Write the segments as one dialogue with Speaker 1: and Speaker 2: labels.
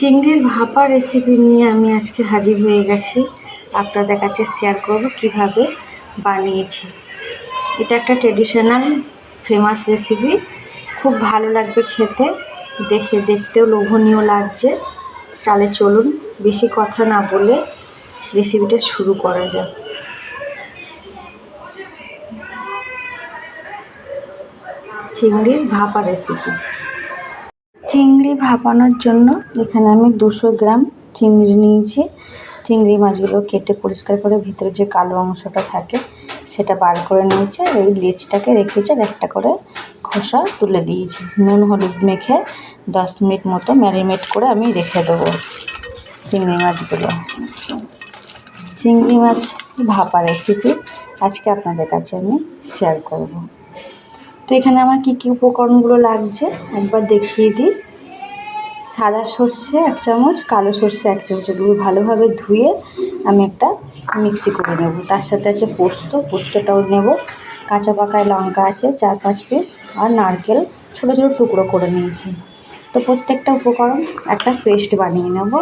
Speaker 1: চিংড়ির ভাপা রেসিপি নিয়ে আমি আজকে হাজির হয়ে গেছি। আপনাদের কাছে শেয়ার করব কীভাবে বানিয়েছি। এটা একটা ট্রেডিশনাল ফেমাস রেসিপি খুব ভালো লাগবে খেতে। দেখে দেখতেও লোভনীয় লাগছে। তাহলে চলুন বেশি কথা না বলে রেসিপিটা শুরু করা যাক। চিংড়ির ভাপা রেসিপি চিংড়ি ভাপানোর জন্য এখানে আমি দুশো গ্রাম চিংড়ি নিয়েছি। চিংড়ি মাছগুলো কেটে পরিষ্কার করে ভিতরে যে কালো অংশটা থাকে, সেটা বার করে নিয়েছে আর এই লেজটাকে রেখেছে আর একটা করে খোসা তুলে দিয়েছি। নুন, হলুদ মেখে দশ মিনিট মতো ম্যারিনেট করে আমি রেখে দেবো চিংড়ি মাছগুলো। চিংড়ি মাছ ভাপা রেসিপি আজকে আপনাদের কাছে আমি শেয়ার করব। তো এখানে আমার কী কী উপকরণগুলো লাগছে একবার দেখিয়ে দিই। সাদা সর্ষে এক চামচ, কালো সর্ষে এক চামচ। এগুলো ভালোভাবে ধুয়ে আমি একটা মিক্সি করে নেব। তার সাথে আছে পোস্ত, পোস্তটাও নেব। কাঁচা পাকায় লঙ্কা আছে, চার পাঁচ পিস। আর নারকেল ছোটো ছোটো টুকরো করে নিয়েছি। তো প্রত্যেকটা উপকরণ একটা পেস্ট বানিয়ে নেব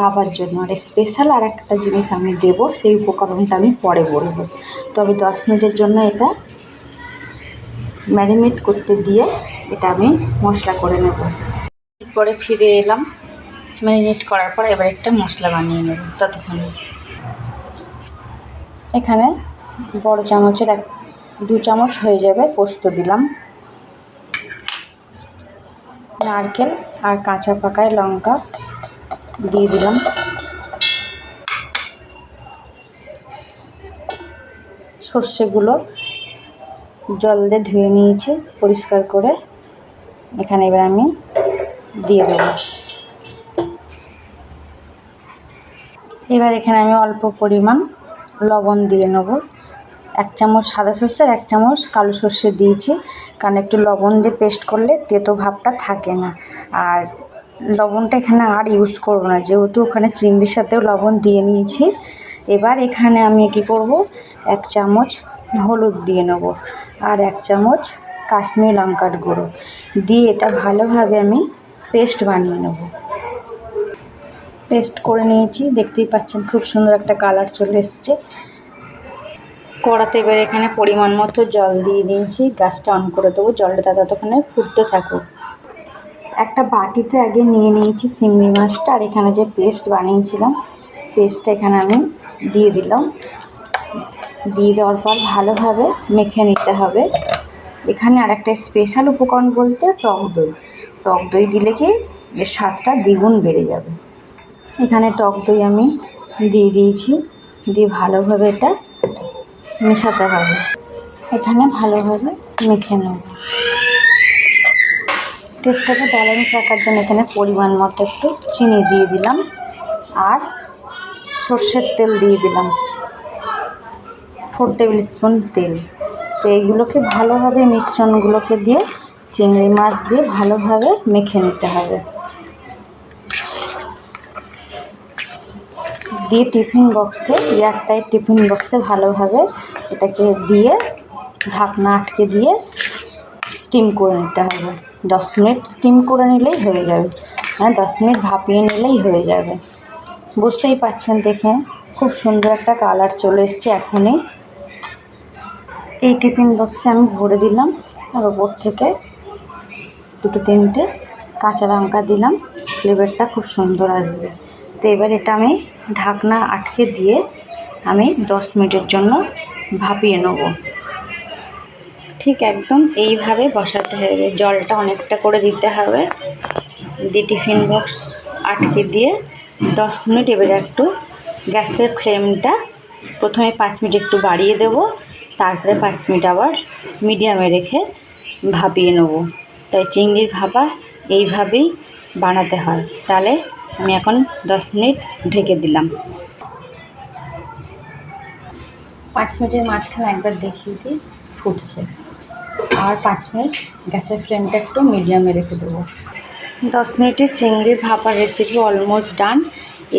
Speaker 1: বাবার জন্য। আর স্পেশাল আর একটা জিনিস আমি দেব, সেই উপকরণটা আমি পরে বলব। তবে দশ মিনিটের জন্য এটা ম্যারিনেট করতে দিয়ে এটা আমি মশলা করে নেব। এরপরে ফিরে এলাম। ম্যারিনেট করার পর এবার একটা মশলা বানিয়ে নেব ততক্ষণ। এখানে বড় চামচের এক, দু চামচ হয়ে যাবে পোস্ত দিলাম। নারকেল আর কাঁচা পাকায় লঙ্কা দিয়ে দিলাম। সর্ষেগুলো জল দিয়ে ধুয়ে নিয়েছি, পরিষ্কার করে। এখানে এবার আমি দিয়ে দেবো। এবার এখানে আমি অল্প পরিমাণ লবণ দিয়ে নেব। এক চামচ সাদা সর্ষে আর এক চামচ কালো সর্ষে দিয়েছি, কারণ একটু লবণ দিয়ে পেস্ট করলে তেতো ভাবটা থাকে না। আর লবণটা এখানে আর ইউজ করব না, যেহেতু ওখানে চিংড়ির সাথেও লবণ দিয়ে নিয়েছি। এবার এখানে আমি কি করব, এক চামচ হলুদ দিয়ে নেব। আর এক চামচ কাশ্মীর লঙ্কার গুঁড়ো। দিয়ে এটা ভালোভাবে আমি পেস্ট বানিয়ে নেব। পেস্ট করে নিয়েছি, দেখতেই পাচ্ছেন খুব সুন্দর একটা কালার চলে এসছে। কড়াতে এবার এখানে পরিমাণ মতো জল দিয়ে দিয়েছি, গ্যাসটা অন করে দেবো, জলটা ততক্ষণে ফুটতে থাকুক। একটা বাটিতে আগে নিয়ে নিয়েছি চিংড়ি মাছটা, আর এখানে যে পেস্ট বানিয়েছিলাম, পেস্টটা এখানে আমি দিয়ে দিলাম। দিয়ে দেওয়ার পর ভালোভাবে মেখে নিতে হবে। এখানে আর একটা স্পেশাল উপকরণ বলতে টক দই। টক দই দিলে কি এর স্বাদটা দ্বিগুণ বেড়ে যাবে। এখানে টক দই আমি দিয়ে দিয়েছি, দিয়ে ভালোভাবে এটা মেশাতে হবে। এখানে ভালোভাবে মেখে নেব। টেস্টটাকে ব্যালেন্স রাখার জন্য এখানে পরিমাণ মতো একটু চিনি দিয়ে দিলাম, আর সর্ষের তেল দিয়ে দিলাম। ফোর টেবিল স্পুন তেল। তো এইগুলোকে ভালোভাবে মিশ্রণগুলোকে দিয়ে চিংড়ি মাছ দিয়ে ভালোভাবে মেখে নিতে হবে। দিয়ে টিফিন বক্সে এয়ারটাইট টিফিন বক্সে ভালোভাবে এটাকে দিয়ে ঢাকনা আটকে দিয়ে স্টিম করে নিতে হবে। দশ মিনিট স্টিম করে নিলেই হয়ে যাবে। মানে দশ মিনিট ভাপিয়ে নিলেই হয়ে যাবে। বুঝতেই পাচ্ছেন দেখে খুব সুন্দর একটা কালার চলে এসছে এখনই। এই টিফিন বক্সে আমি ভরে দিলাম, আর ওপর থেকে দুটো তিনটে কাঁচা লঙ্কা দিলাম ফ্লেভারটা খুব সুন্দর আসবে। তো এবার এটা আমি ঢাকনা আটকে দিয়ে আমি দশ মিনিটের জন্য ভাপিয়ে নেব। ঠিক একদম এইভাবে বসাতে হবে, জলটা অনেকটা করে দিতে হবে। দিয়ে টিফিন বক্স আটকে দিয়ে দশ মিনিট এবারে একটু গ্যাসের ফ্লেমটা প্রথমে পাঁচ মিনিট একটু বাড়িয়ে দেব। তারপরে পাঁচ মিনিট আবার মিডিয়ামে রেখে ভাপিয়ে নেব। তাই চিংড়ির ভাপা এইভাবেই বানাতে হয়। তাহলে আমি এখন দশ মিনিট ঢেকে দিলাম। পাঁচ মিনিটের মাঝখানে একবার দেখিয়ে দিই ফুটছে। আর পাঁচ মিনিট গ্যাসের ফ্লেমটা একটু মিডিয়ামে রেখে দেবো। দশ মিনিটের চিংড়ি ভাপার রেসিপি অলমোস্ট ডান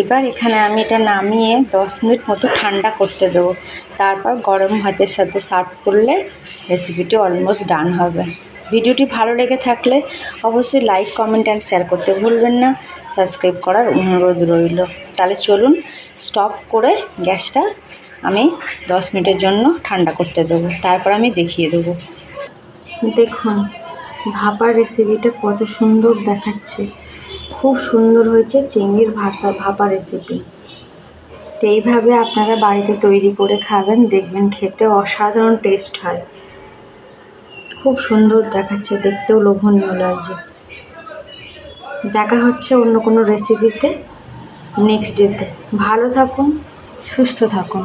Speaker 1: এবার এখানে আমি এটা নামিয়ে দশ মিনিট মতো ঠান্ডা করতে দেবো। তারপর গরম ভাতের সাথে সার্ভ করলে রেসিপিটি অলমোস্ট ডান হবে। ভিডিওটি ভালো লেগে থাকলে অবশ্যই লাইক কমেন্ট অ্যান্ড শেয়ার করতে ভুলবেন না। সাবস্ক্রাইব করার অনুরোধ রইল। তাহলে চলুন স্টপ করে গ্যাসটা আমি দশ মিনিটের জন্য ঠান্ডা করতে দেবো। তারপর আমি দেখিয়ে দেবো। দেখুন, ভাপা রেসিপিটা কত সুন্দর দেখাচ্ছে। খুব সুন্দর হয়েছে চিংড়ির ভাষা, ভাপা রেসিপি তো এইভাবে আপনারা বাড়িতে তৈরি করে খাবেন, দেখবেন খেতে অসাধারণ টেস্ট হয়। খুব সুন্দর দেখাচ্ছে, দেখতেও লোভনীয় লাগছে। দেখা হচ্ছে অন্য কোনো রেসিপিতে নেক্সট ডেতে ভালো থাকুন, সুস্থ থাকুন।